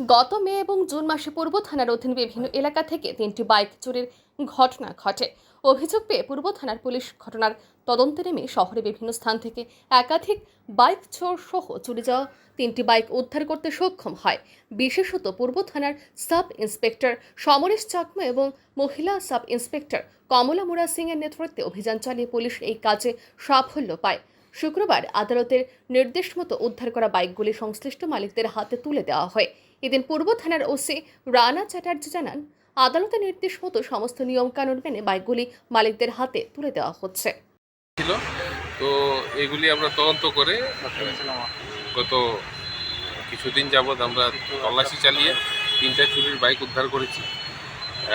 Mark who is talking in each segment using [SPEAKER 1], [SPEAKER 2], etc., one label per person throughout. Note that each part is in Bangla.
[SPEAKER 1] গত মে এবং জুন মাসে পূর্ব থানার অধীন বিভিন্ন এলাকা থেকে তিনটি বাইক চুরির ঘটনা ঘটে। অভিযোগ পেয়ে পূর্ব থানার পুলিশ ঘটনার তদন্তে নেমে শহরে বিভিন্ন স্থান থেকে একাধিক বাইক চোর সহ চুরি যাওয়া তিনটি বাইক উদ্ধার করতে সক্ষম হয়। বিশেষত পূর্ব থানার সাব ইন্সপেক্টর সমরেশ চাকমা এবং মহিলা সাব ইন্সপেক্টর কমলা মুরা সিং এর নেতৃত্বে অভিযান চালিয়ে পুলিশ এই কাজে সাফল্য পায়। শুক্রবার আদালতের নির্দেশ মতো উদ্ধার করা বাইকগুলি সংশ্লিষ্ট মালিকদের হাতে তুলে দেওয়া হয়। এদিন পূর্ব থানার ওসি রানা চ্যাটার্জি জানান আদালতের নির্দেশ মতো সমস্ত নিয়মকানুন মেনে বাইকগুলি মালিকদের হাতে তুলে দেওয়া হচ্ছে।
[SPEAKER 2] ছিল। তো এগুলি আমরা তদন্ত করে গত কিছুদিন যাবৎ আমরা তল্লাশি চালিয়ে তিনটা চুরির বাইক উদ্ধার করেছি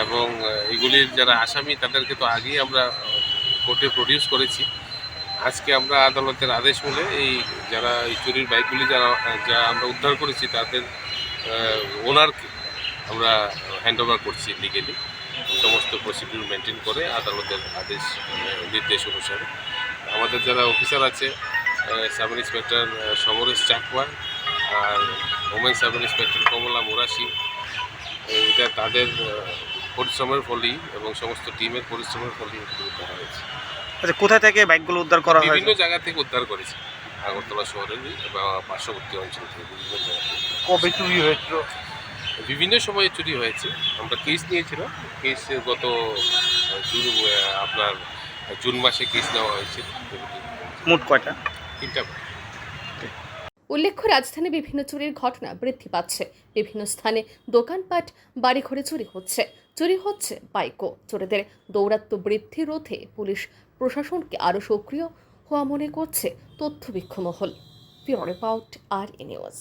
[SPEAKER 2] এবং এগুলির যারা আসামি তাদেরকে তো আগেই আমরা কোর্টে প্রডিউস করেছি। আজকে আমরা আদালতের আদেশ মূলে এই যারা এই চুরির বাইকগুলি যারা, যা আমরা উদ্ধার করেছি, তাদের ওনারকে আমরা হ্যান্ড ওভার করছি লিগেলি সমস্ত প্রসিডিউর মেনটেন করে আদালতের আদেশ নির্দেশ অনুসারে। আমাদের যারা অফিসার আছে সাব ইন্সপেক্টর সমরেশ চাকমা আর women sub inspector Kamala Murashi এটা তাদের পরিশ্রমের ফলেই এবং সমস্ত টিমের পরিশ্রমের ফলেই উদ্ধার হয়েছে।
[SPEAKER 3] আচ্ছা কোথা থেকে বাইকগুলো উদ্ধার করা
[SPEAKER 2] হয়
[SPEAKER 3] বিভিন্ন
[SPEAKER 2] জায়গা থেকে উদ্ধার করেছে। আগরতলা শহরের বা পার্শ্ববর্তী অঞ্চল থেকে বিভিন্ন জায়গা থেকে
[SPEAKER 3] কবে চুরি হয়েছিল?
[SPEAKER 2] বিভিন্ন সময়ে চুরি হয়েছে। আমরা কেস নিয়েছিলাম। কেস গত জুন আপনার জুন মাসে কেস নেওয়া হয়েছে।
[SPEAKER 3] মোট কয়টা?
[SPEAKER 2] তিনটা।
[SPEAKER 1] উল্লেখ্য রাজধানী বিভিন্ন চুরির ঘটনা বৃদ্ধি পাচ্ছে। বিভিন্ন স্থানে দোকানপাট, বাড়িঘরে চুরি হচ্ছে। চুরি হচ্ছে বাইকও। চোরেদের দৌরাত্ম বৃদ্ধি রোধে পুলিশ প্রশাসনকে আরও সক্রিয় হওয়া মনে করছে তথ্য মহল পিওর রিপোর্ট আর এ নিউজ।